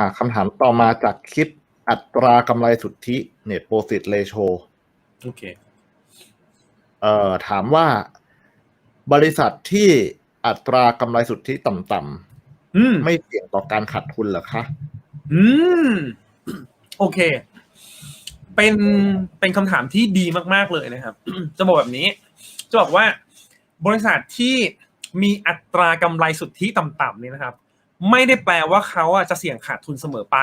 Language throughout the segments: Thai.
อ่าคำถามต่อมาจากคิดอัตรากำไรสุทธิ Net Profit Ratio โอเค เอ่อถามว่าบริษัทที่อัตรากำไรสุทธิต่ำอืม ๆไม่เสี่ยงต่อการขาดทุนเหรอคะ อืม โอเค เป็นเป็นคำถามที่ดีมาก ๆ เลยนะครับ จะบอกแบบนี้ จะบอกว่าบริษัทที่มีอัตรากำไรสุทธิต่ำๆเนี่ยนะครับ ไม่ได้แปลว่าเขาจะเสี่ยงขาดทุนเสมอไป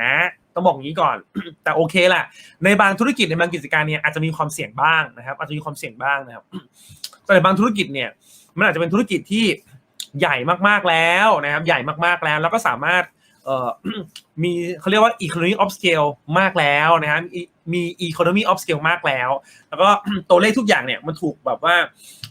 นะ ต้องบอกงี้ก่อน แต่โอเคแหละในบางธุรกิจในบางกิจการเนี่ยอาจจะมีความเสี่ยงบ้างนะครับ อาจจะมีความเสี่ยงบ้างนะครับ แต่ในบางธุรกิจเนี่ยมันอาจจะเป็นธุรกิจที่ใหญ่มากๆแล้วนะครับ ใหญ่มากๆแล้ว แล้วก็สามารถ มีเขาเรียกว่า economy of scale มากแล้วนะครับมีมี economy of scale มากแล้ว แล้วก็ตัวเลขทุกอย่างเนี่ยมันถูกแบบว่า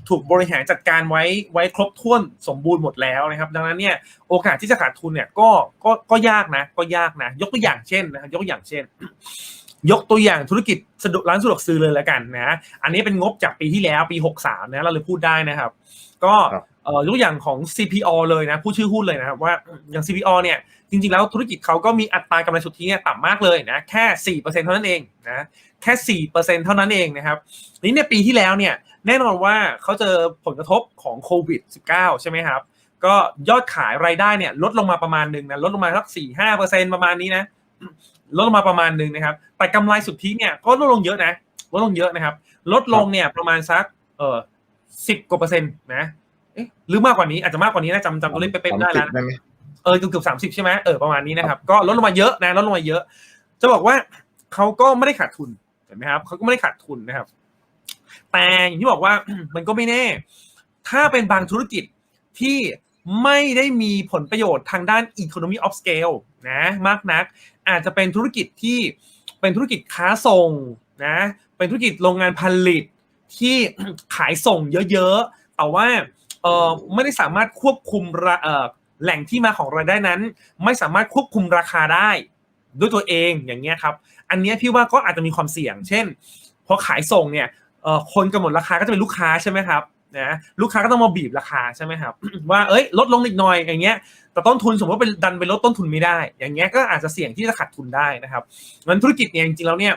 ถูกบริหารจัดการไว้ไว้ครบถ้วนสมบูรณ์หมดแล้วนะครับ ดังนั้นเนี่ยโอกาสที่จะขาดทุนเนี่ยก็ก็ก็ยากนะก็ยากนะ ยกตัวอย่างเช่นนะครับยกตัวอย่างเช่น ยกตัวอย่างธุรกิจสะดวกร้านสะดวกซื้อเลยแล้วกันนะอันนี้เป็นงบจากปีที่แล้วปี 63นะเราเลยพูดได้นะครับ ก็ครับเอ่อยกตัวอย่างของ CPO เลยนะพูดชื่อหุ้นเลยนะครับว่าอย่าง CPO เนี่ยจริงๆแล้วธุรกิจเขาก็มีอัตรากำไรสุทธิเนี่ยต่ำมากเลยนะแค่สี่เปอร์เซ็นเท่านั้นเองนะแค่สี่เปอร์เซ็นเท่านั้นเองนะครับนี่ในปีที่แล้วเนี่ยแน่นอนว่าเขาเจอผลกระทบของโควิด -19 ใช่ไหมครับก็ยอดขายรายได้เนี่ยลดลงมาประมาณหนึ่งนะลดลงมาสักสี่ห้าเปอร์เซ็นประมาณนี้นะ ลดลงมาประมาณหนึ่งนะครับ แต่กำไรสุทธิเนี่ยก็ลดลงเยอะนะลดลงเยอะนะครับ ลดลงเนี่ยประมาณสักเออสิบกว่าเปอร์เซ็นต์นะเอ๊ะหรือมากกว่านี้อาจจะมากกว่านี้นะจำจำตัวเลขเป๊ะๆได้แล้ว30นะได้ไหมเออเกือบสามสิบใช่ไหมเออประมาณนี้นะครับ ก็ลดลงมาเยอะนะลดลงมาเยอะ จะบอกว่าเขาก็ไม่ได้ขาดทุนเห็นไหมครับเขาก็ไม่ได้ขาดทุนนะครับ แต่อย่างที่บอกว่ามันก็ไม่แน่ ถ้าเป็นบางธุรกิจที่ไม่ได้มีผลประโยชน์ทางด้าน economy of scale นะมากนัก อาจจะเป็นธุรกิจที่เป็นธุรกิจค้าส่งนะเป็นธุรกิจโรงงานผลิตที่ขายส่งเยอะๆ แต่ว่าเออไม่ได้สามารถควบคุมระเออแหล่งที่มาของรายได้นั้น ไม่สามารถควบคุมราคาได้ด้วยตัวเองอย่างเงี้ยครับ อันนี้พี่ว่าก็อาจจะมีความเสี่ยง เช่นพอขายส่งเนี่ยเออคนกำหนดราคาก็จะเป็นลูกค้าใช่ไหมครับ นะลูกค้าก็ต้องมาบีบราคาใช่ไหมครับว่าเอ้ยลดลงอีกหน่อยอย่างเงี้ยแต่ต้นทุนสมมติว่าเป็นดันไปลดต้นทุนไม่ได้ อย่างเงี้ยก็อาจจะเสี่ยงที่จะขาดทุนได้นะครับงั้นธุรกิจเนี่ยจริงๆแล้วเนี่ย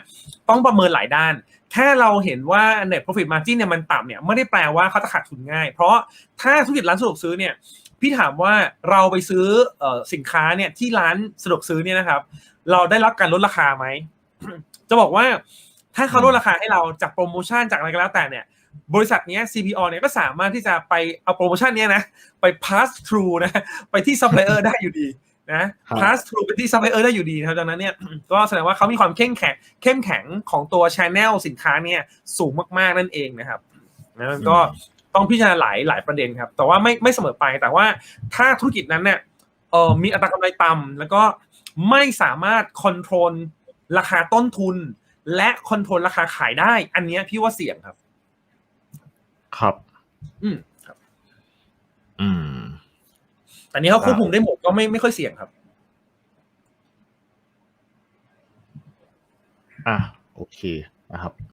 ต้องประเมินหลายด้าน แค่เราเห็นว่า net profit margin เนี่ยมันต่ำเนี่ยไม่ได้แปลว่าเขาจะขาดทุนง่าย เพราะถ้าธุรกิจร้านสะดวกซื้อเนี่ยพี่ถามว่าเราไปซื้ออสินค้าเนี่ยที่ร้านสะดวกซื้อเนี่ยนะครับ เราได้รับการลดราคาไหมจะบอกว่า ถ้าเขาลดราคาให้เราจากโปรโมชั่นจากอะไรก็แล้วแต่เนี่ย บริษัทเนี้ย CPO เนี่ยก็สามารถที่จะไปเอาโปรโมชั่นเนี้ยนะ ไป pass through นะ ไปที่ supplier ได้อยู่ดีนะครับ pass through ไปที่ supplier ได้อยู่ดีนะครับดังนั้นเนี่ยก็แสดงว่าเขามีความเข้มแข็งเข้มแข็งของตัว channel สินค้าเนี่ยสูงมากๆนั่นเองนะครับนะก็ต้องพิจารณาหลายหลายประเด็นครับ แต่ว่าไม่ไม่เสมอไปแต่ว่าถ้าธุรกิจนั้นเนี่ยเออมีอัตรากำไรต่ำแล้วก็ไม่สามารถคอนโทรลราคาต้นทุน และคอนโทรลราคาขายได้ อันเนี้ยพี่ว่าเสี่ยงครับ ครับ อืมครับ อืมแต่นี้เขาควบคุมได้หมดก็ไม่ไม่ค่อยเสี่ยงครับ อะโอเคนะครับ